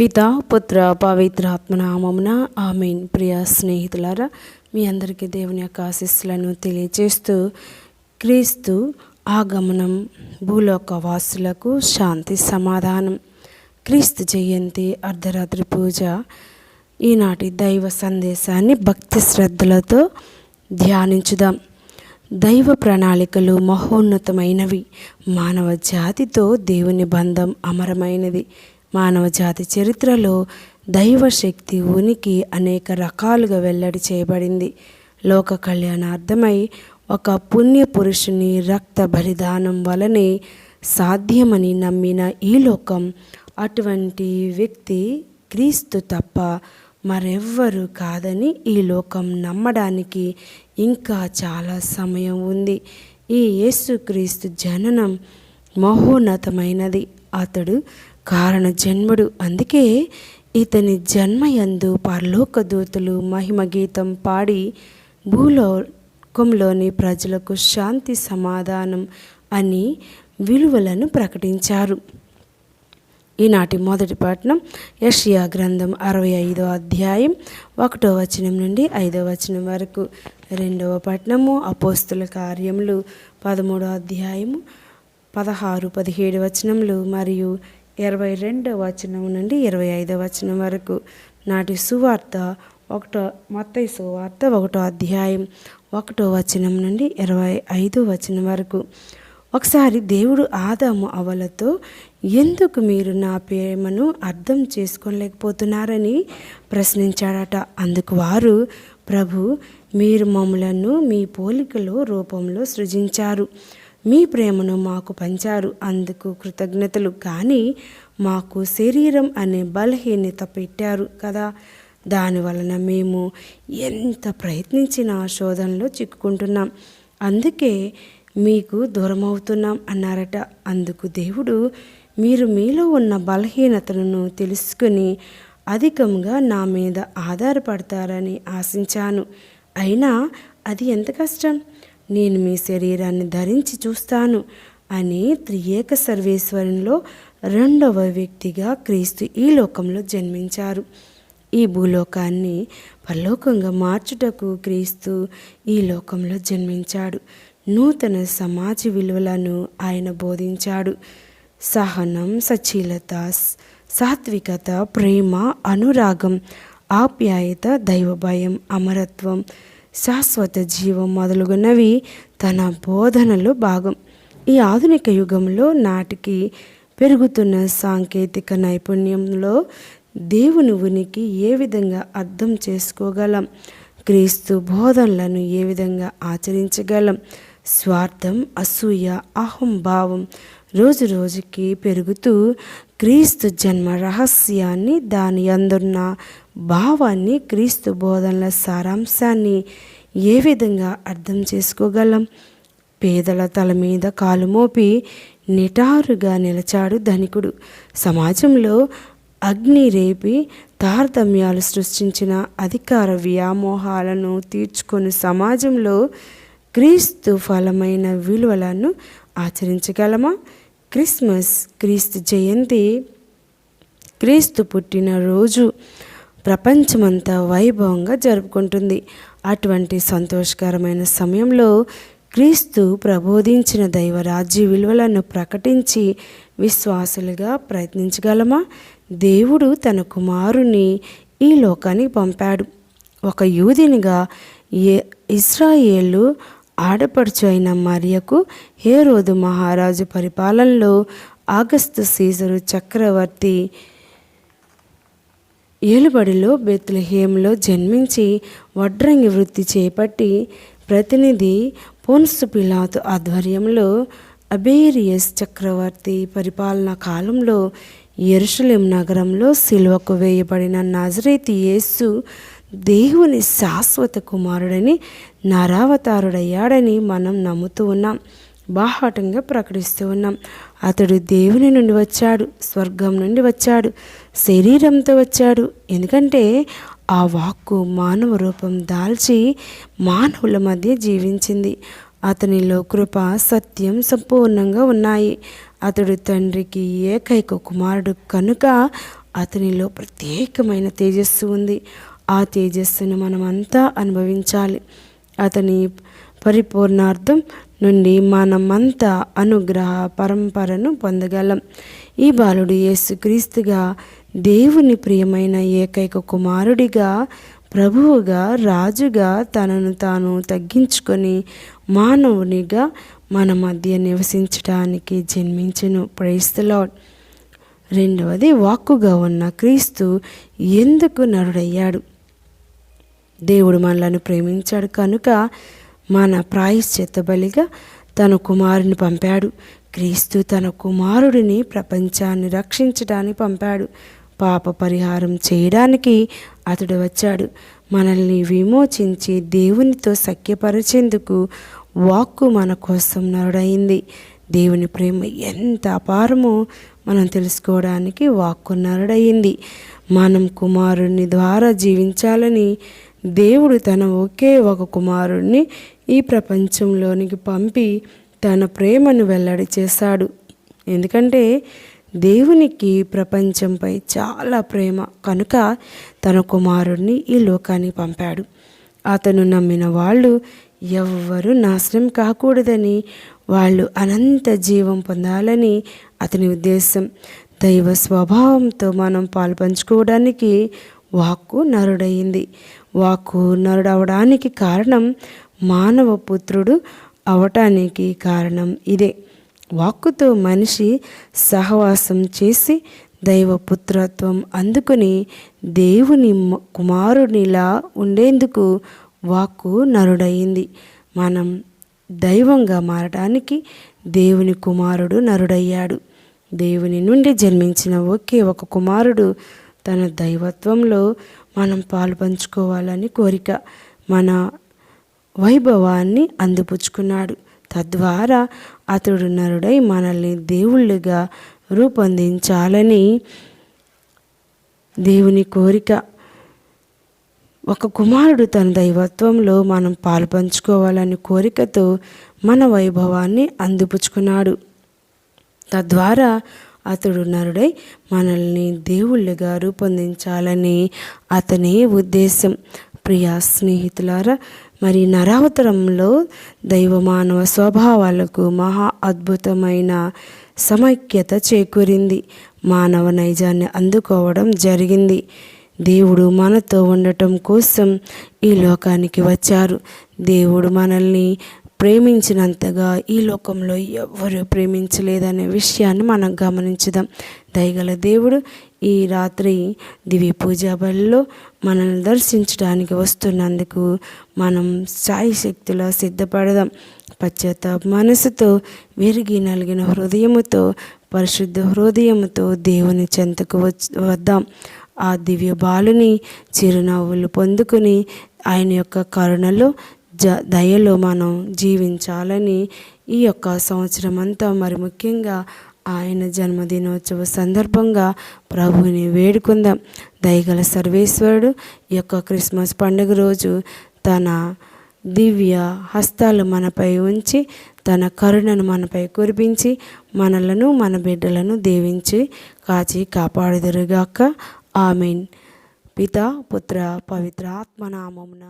పిత పుత్ర పవిత్రాత్మనామమున ఆమెన్. ప్రియ స్నేహితులారా మీ అందరికీ దేవుని యొక్క ఆశీస్సులను తెలియజేస్తూ క్రీస్తు ఆగమనం భూలోక వాసులకు శాంతి సమాధానం క్రీస్తు జయంతి అర్ధరాత్రి పూజ ఈనాటి దైవ సందేశాన్ని భక్తి శ్రద్ధలతో ధ్యానించుదాం. దైవ ప్రణాళికలు మహోన్నతమైనవి. మానవ జాతితో దేవుని బంధం అమరమైనది. మానవ జాతి చరిత్రలో దైవశక్తి ఉనికి అనేక రకాలుగా వెల్లడి చేయబడింది. లోక కళ్యాణార్థమై ఒక పుణ్య పురుషుని రక్త బలిదానం వలనే సాధ్యమని నమ్మిన ఈ లోకం అటువంటి వ్యక్తి క్రీస్తు తప్ప మరెవ్వరు కాదని ఈ లోకం నమ్మడానికి ఇంకా చాలా సమయం ఉంది. ఈ యేసుక్రీస్తు జననం మహోన్నతమైనది. అతడు కారణ జన్ముడు అందుకే ఇతని జన్మయందు పరలోక దూతలు మహిమ గీతం పాడి భూలోకంలోని ప్రజలకు శాంతి సమాధానం అని విలువలను ప్రకటించారు. ఈనాటి మొదటి పట్టణం యషియా గ్రంథం అరవై ఐదో అధ్యాయం ఒకటో వచనం నుండి ఐదో వచనం వరకు. రెండవ పట్టణము అపోస్తుల కార్యములు పదమూడో అధ్యాయము పదహారు పదిహేడు వచనములు మరియు ఇరవై రెండవ వచనం నుండి ఇరవై ఐదవ వచనం వరకు. నాటి సువార్త ఒకటో మత్తయి సువార్త ఒకటో అధ్యాయం ఒకటో వచనం నుండి ఇరవై ఐదో వచనం వరకు. ఒకసారి దేవుడు ఆదాము అవలతో ఎందుకు మీరు నా ప్రేమను అర్థం చేసుకోలేకపోతున్నారని ప్రశ్నించాడట. అందుకు వారు ప్రభు మీరు మమ్మలను మీ పోలికలో రూపంలో సృజించారు. మీ ప్రేమను మాకు పంచారు. అందుకు కృతజ్ఞతలు. కానీ మాకు శరీరం అనే బలహీనత పెట్టారు కదా. దాని వలన మేము ఎంత ప్రయత్నించినా శోధనలో చిక్కుకుంటున్నాం. అందుకే మీకు దూరమవుతున్నాం అన్నారట. అందుకు దేవుడు మీరు మీలో ఉన్న బలహీనతలను తెలుసుకుని అధికంగా నా మీద ఆధారపడతారని ఆశించాను. అయినా అది ఎంత కష్టం? నేను మీ శరీరాన్ని ధరించి చూస్తాను అని త్రియేక సర్వేశ్వరంలో రెండవ వ్యక్తిగా క్రీస్తు ఈ లోకంలో జన్మించారు. ఈ భూలోకాన్ని పరలోకంగా మార్చుటకు క్రీస్తు ఈ లోకంలో జన్మించాడు. నూతన సమాజ విలువలను ఆయన బోధించాడు. సహనం సచీలత సాత్వికత ప్రేమ అనురాగం ఆప్యాయత దైవభయం అమరత్వం శాశ్వత జీవం మొదలుగున్నవి తన బోధనలో భాగం. ఈ ఆధునిక యుగంలో నాటికి పెరుగుతున్న సాంకేతిక నైపుణ్యంలో దేవుని ఉనికి ఏ విధంగా అర్థం చేసుకోగలం? క్రీస్తు బోధనలను ఏ విధంగా ఆచరించగలం? స్వార్థం అసూయ అహంభావం రోజు రోజుకి పెరుగుతూ క్రీస్తు జన్మ రహస్యాన్ని దాని అందున్న భావాన్ని క్రీస్తు బోధనల సారాంశాన్ని ఏ విధంగా అర్థం చేసుకోగలం? పేదల తల మీద కాలు మోపి నిటారుగా నిలచాడు ధనికుడు. సమాజంలో అగ్ని రేపి తారతమ్యాలు సృష్టించిన అధికార వ్యామోహాలను తీర్చుకొని సమాజంలో క్రీస్తు ఫలమైన విలువలను ఆచరించగలమా? క్రిస్మస్ క్రీస్తు జయంతి క్రీస్తు పుట్టిన రోజు ప్రపంచమంతా వైభవంగా జరుపుకుంటుంది. అటువంటి సంతోషకరమైన సమయంలో క్రీస్తు ప్రబోధించిన దైవరాజ్య విలువలను ప్రకటించి విశ్వాసులుగా ప్రయత్నించగలమా? దేవుడు తన కుమారుని ఈ లోకానికి పంపాడు. ఒక యూదినిగా ఏ ఇస్రాయేలు ఆడపడుచు అయిన మరియకు హేరోదు మహారాజు పరిపాలనలో ఆగస్టు సీజరు చక్రవర్తి ఏలుబడిలో బెత్లహేమ్లో జన్మించి వడ్రంగి వృత్తి చేపట్టి ప్రతినిధి పోన్సు పిలాతు ఆధ్వర్యంలో అబేరియస్ చక్రవర్తి పరిపాలన కాలంలో ఎరుషలేం నగరంలో సిల్వకు వేయబడిన నజరేతి యేసు దేవుని శాశ్వత కుమారుడని నరావతారుడయ్యాడని మనం నమ్ముతూ ఉన్నాం. బాహాటంగా ప్రకటిస్తూ ఉన్నాం. అతడు దేవుని నుండి వచ్చాడు స్వర్గం నుండి వచ్చాడు శరీరంతో వచ్చాడు. ఎందుకంటే ఆ వాక్కు మానవ రూపం దాల్చి మానవుల మధ్య జీవించింది. అతనిలో కృప సత్యం సంపూర్ణంగా ఉన్నాయి. అతడు తండ్రికి ఏకైక కుమారుడు కనుక అతనిలో ప్రత్యేకమైన తేజస్సు ఉంది. ఆ తేజస్సును మనమంతా అనుభవించాలి. అతని పరిపూర్ణార్థం నుండి మనమంతా అనుగ్రహ పరంపరను పొందగలం. ఈ బాలుడు యేసుక్రీస్తుగా దేవుని ప్రియమైన ఏకైక కుమారుడిగా ప్రభువుగా రాజుగా తనను తాను తగ్గించుకొని మానవునిగా మన మధ్య నివసించడానికి జన్మించను. ప్రైస్తలాడ్ రెండవది వాక్కుగా ఉన్న క్రీస్తు ఎందుకు నరుడయ్యాడు? దేవుడు మనలను ప్రేమించాడు కనుక మన ప్రాయశ్చిత్త బలిగా తన కుమారుని పంపాడు. క్రీస్తు తన కుమారుడిని ప్రపంచాన్ని రక్షించడానికి పంపాడు. పాప పరిహారం చేయడానికి అతడు వచ్చాడు. మనల్ని విమోచించి దేవునితో సఖ్యపరిచేందుకు వాక్కు మన కోసం నరుడైంది. దేవుని ప్రేమ ఎంత అపారమో మనం తెలుసుకోవడానికి వాక్కు నరుడయింది మనం కుమారుని ద్వారా జీవించాలని దేవుడు తన ఒకే ఒక కుమారుణ్ణి ఈ ప్రపంచంలోనికి పంపి తన ప్రేమను వెల్లడి చేశాడు. ఎందుకంటే దేవునికి ప్రపంచంపై చాలా ప్రేమ. కనుక తన కుమారుణ్ణి ఈ లోకానికి పంపాడు. అతను నమ్మిన వాళ్ళు ఎవ్వరూ నాశనం కాకూడదని వాళ్ళు అనంత జీవం పొందాలని అతని ఉద్దేశం. దైవ స్వభావంతో మనం పాల్పంచుకోవడానికి వాక్కు నరుడయింది. వాక్కు నరుడవడానికి కారణం మానవ పుత్రుడు అవటానికి కారణం ఇదే. వాక్కుతో మనిషి సహవాసం చేసి దైవపుత్రత్వం అందుకుని దేవుని కుమారునిలా ఉండేందుకు వాక్కు నరుడయింది. మనం దైవంగా మారడానికి దేవుని కుమారుడు నరుడయ్యాడు. దేవుని నుండి జన్మించిన ఒకే ఒక కుమారుడు తన దైవత్వంలో మనం పాలు పంచుకోవాలని కోరిక మన వైభవాన్ని అందిపుచ్చుకున్నాడు. తద్వారా అతడు నరుడై మనల్ని దేవుళ్ళుగా రూపొందించాలని దేవుని కోరిక. ఒక కుమారుడు తన దైవత్వంలో మనం పాలు పంచుకోవాలని కోరికతో మన వైభవాన్ని అందిపుచ్చుకున్నాడు. తద్వారా అతడు నరుడై మనల్ని దేవుళ్ళుగా రూపొందించాలని అతని ఉద్దేశం. ప్రియ స్నేహితులారా మరి నరావతరంలో దైవ మానవ స్వభావాలకు మహా అద్భుతమైన సమైక్యత చేకూరింది. మానవ నైజాన్ని అందుకోవడం జరిగింది. దేవుడు మనతో ఉండటం కోసం ఈ లోకానికి వచ్చారు. దేవుడు మనల్ని ప్రేమించినంతగా ఈ లోకంలో ఎవరు ప్రేమించలేదనే విషయాన్ని మనం గమనించుదాం. దయగల దేవుడు ఈ రాత్రి దివ్య పూజా బలిలో మనల్ని దర్శించడానికి వస్తున్నందుకు మనం సాయి శక్తిలో సిద్ధపడదాం. పశ్చాత్తాప మనసుతో విరిగి నలిగిన హృదయముతో పరిశుద్ధ హృదయముతో దేవుని చెంతకు వద్దాం. ఆ దివ్య బాలుని చిరునవ్వులు పొందుకుని ఆయన యొక్క కరుణలో జ దయలో మనం జీవించాలని ఈ యొక్క సంవత్సరం అంతా మరి ముఖ్యంగా ఆయన జన్మదినోత్సవ సందర్భంగా ప్రభువుని వేడుకుందాం. దయగల సర్వేశ్వరుడు ఈ యొక్క క్రిస్మస్ పండుగ రోజు తన దివ్య హస్తాలు మనపై ఉంచి తన కరుణను మనపై కురిపించి మనలను మన బిడ్డలను దీవించి కాచి కాపాడుదురుగాక. ఆమెన్. పిత పుత్ర పవిత్ర ఆత్మనామమున